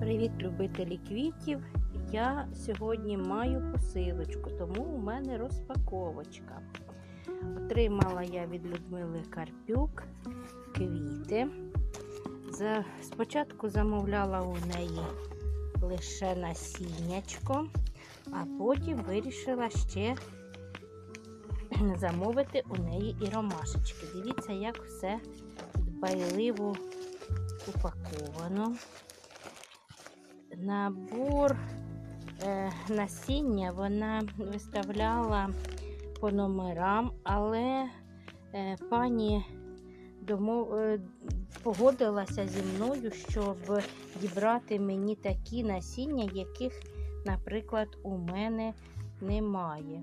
Привіт, любителі квітів! Я сьогодні маю посилочку, тому у мене розпаковочка. Отримала я від Людмили Карпюк квіти. Спочатку замовляла у неї лише насіннячко, а потім вирішила ще замовити у неї і ромашечки. Дивіться, як все дбайливо упаковано. Набор е, насіння вона виставляла по номерам, але е, пані домов... е, погодилася зі мною, щоб дібрати мені такі насіння, яких, наприклад, у мене немає.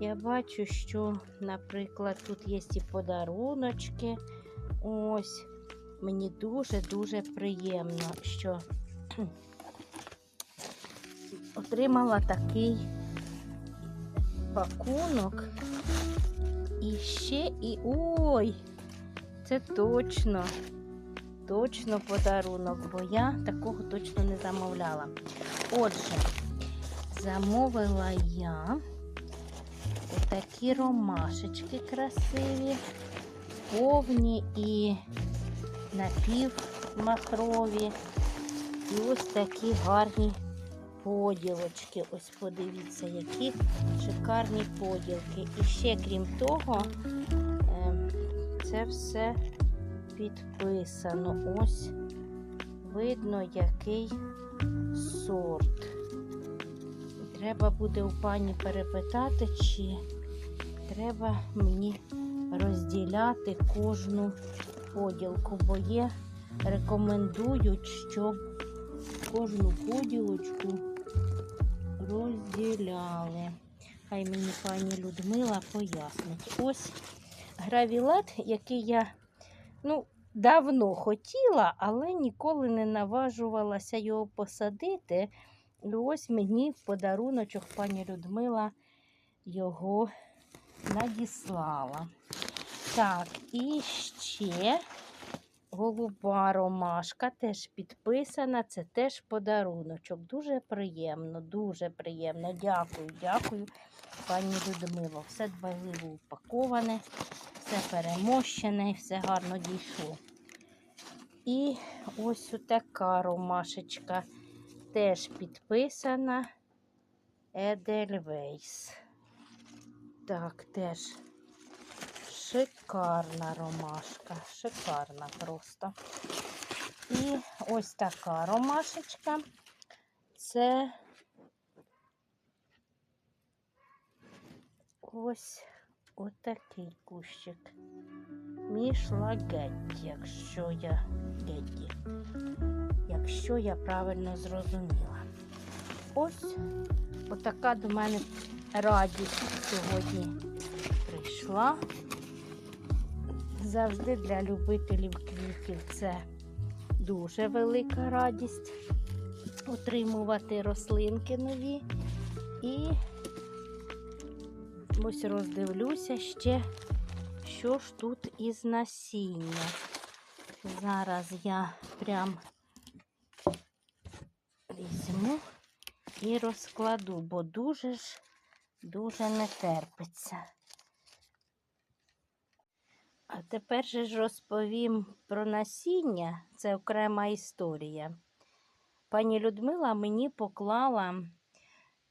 Я бачу, що, наприклад, тут є і подаруночки. Ось мені дуже-дуже приємно, що отримала такий пакунок. І ще і ой! Це точно, точно подарунок, бо я такого точно не замовляла. Отже, замовила я отакі ромашечки красиві, повні і напівмахрові. І ось такі гарні поділочки. Ось подивіться, які шикарні поділки. І ще, крім того, ем, це все підписано. Ось видно, який сорт. Треба буде у пані перепитати, чи треба мені розділяти кожну поділку, бо є рекомендують, щоб кожну поділочку розділяли. Хай мені пані Людмила пояснить. Ось гравілет, який я ну, давно хотіла, але ніколи не наважувалася його посадити. І ось мені в подаруночок пані Людмила його надіслала. Так, і ще голуба ромашка теж підписана. Це теж подаруночок. Дуже приємно, дуже приємно. Дякую, дякую, пані Людмило. Все дбайливо упаковане, все перемощене, все гарно дійшло. І ось така ромашечка теж підписана Едельвейс. Так, теж шикарна ромашка, шикарна просто. І ось така ромашечка. Це ось отакий кущик. Мішла Гетті, якщо я Гетті, якщо я правильно зрозуміла. Ось отака до мене радість сьогодні прийшла. Завжди для любителів квітів це дуже велика радість отримувати рослинки нові. І ось роздивлюся ще, що ж тут із насіння. Зараз я прям візьму і розкладу, бо дуже ж дуже не терпиться. А тепер же ж розповім про насіння, це окрема історія. Пані Людмила мені поклала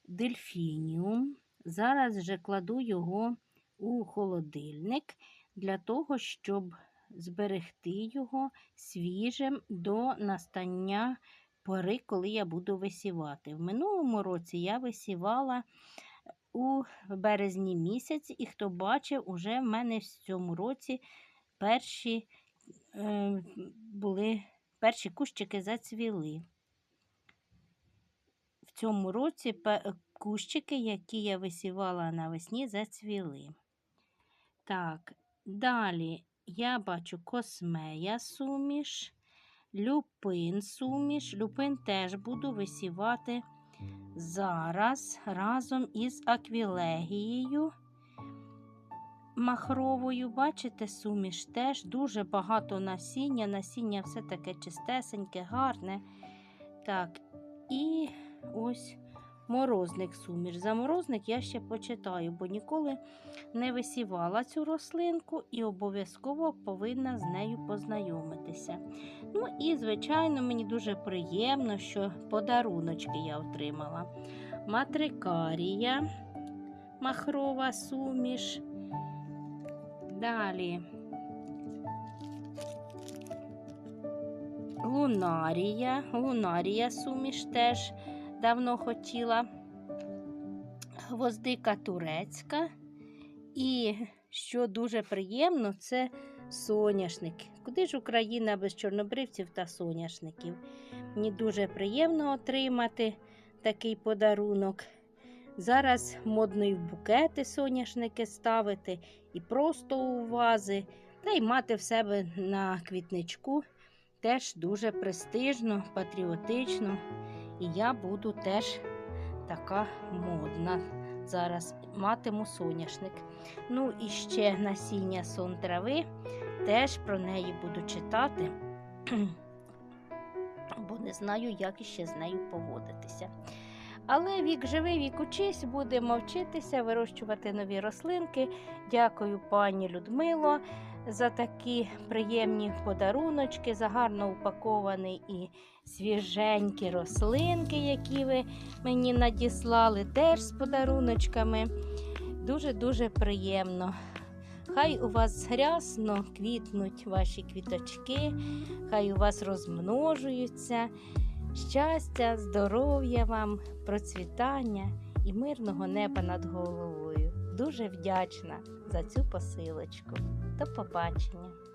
дельфініум. Зараз вже кладу його у холодильник для того, щоб зберегти його свіжим до настання пори, коли я буду висівати. В минулому році я висівала у березні місяці, і хто бачив, уже в мене в цьому році перші е, були перші кущики зацвіли. В цьому році кущики, які я висівала навесні, зацвіли. Так, далі я бачу космея суміш, люпин суміш. Люпин теж буду висівати зараз разом із аквілегією. махровою. Бачите, суміш теж дуже багато насіння. Насіння все таке чистесеньке, гарне. Так, і ось морозник суміш. За морозник я ще почитаю, бо ніколи не висівала цю рослинку і обов'язково повинна з нею познайомитися. Ну і, звичайно, мені дуже приємно, що подаруночки я отримала. Матрикарія, махрова суміш. Далі. Лунарія. Лунарія суміш теж давно хотіла. Гвоздика турецька. І що дуже приємно, це соняшник. Куди ж Україна без чорнобривців та соняшників? Мені дуже приємно отримати такий подарунок. Зараз модно і в букети соняшники ставити, і просто у вази, та й мати в себе на квітничку теж дуже престижно, патріотично. І я буду теж така модна. Зараз матиму соняшник. Ну і ще насіння сон трави. Теж про неї буду читати, бо не знаю, як іще з нею поводитися. Але вік живий, вік учись, будемо вчитися, вирощувати нові рослинки. Дякую, пані Людмило, за такі приємні подаруночки, за гарно упаковані і свіженькі рослинки, які ви мені надіслали, теж з подаруночками. Дуже-дуже приємно. Хай у вас рясно квітнуть ваші квіточки, хай у вас розмножуються. Щастя, здоров'я вам, процвітання і мирного неба над головою. Дуже вдячна за цю посилочку. До побачення!